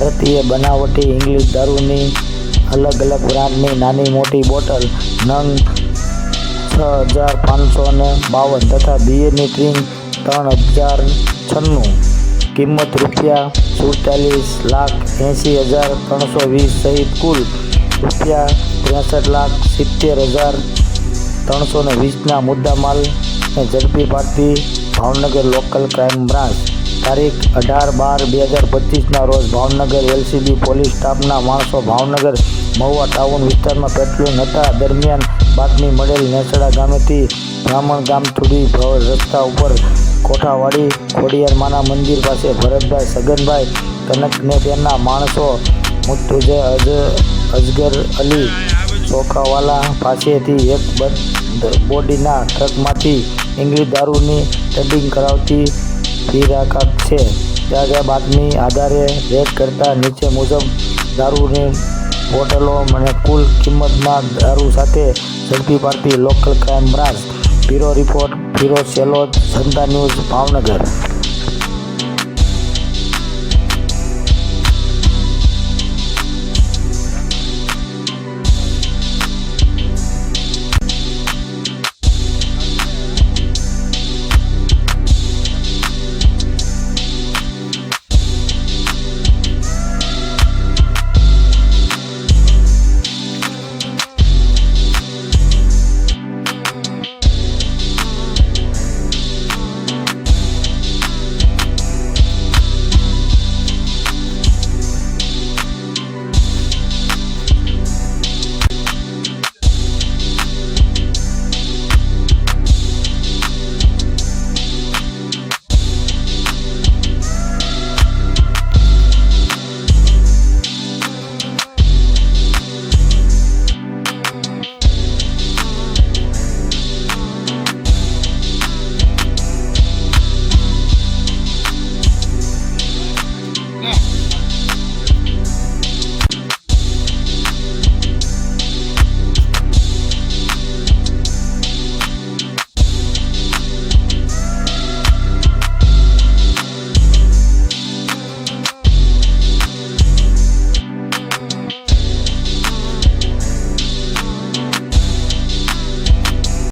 વ્યક્તિએ બનાવટી ઇંગ્લિશ દારૂની અલગ અલગ બ્રાન્ડની નાની મોટી બોટલ નંગ છ હજાર પાંચસો ને બાવન તથા બિયરની ટ્રીંગ ત્રણ હજાર છન્નું. કિંમત રૂપિયા સુડતાલીસ લાખ એંસી હજાર ત્રણસો વીસ સહિત કુલ રૂપિયા ત્રેસઠ લાખ સિત્તેર હજાર ત્રણસો ને વીસના મુદ્દામાલને ઝડપી પાડતી ભાવનગર લોકલ ક્રાઇમ બ્રાન્ચ. તારીખ અઢાર બાર બે હજાર પચીસના રોજ ભાવનગર એલસીબી પોલીસ સ્ટાફના માણસો ભાવનગર મહુવા ટાઉન વિસ્તારમાં પેટ્રોલિંગ હતા. દરમિયાન બાતમી મળેલ નેસડા ગામેથી બ્રાહ્મણ ગામ સુધી રસ્તા ઉપર કોઠાવાડી ખોડિયારમાના મંદિર પાસે ભરતભાઈ સગનભાઈ કનકને તેના માણસો મુતુજે અજ અજગર અલી ચોખાવાલા પાસેથી એક બોડીના ટ્રકમાંથી ઇંગ્લિશ દારૂની ટડિંગ કરાવતી ફિરાકાત છે ત્યાં ત્યાં બાતમી આધારે રેટ કરતા નીચે મુજબ દારૂની બોટલો અને કુલ કિંમતમાં દારૂ સાથે ઝડપી પાડતી local crime branch, bureau report Firoz Selod Janata news, Bhavnagar.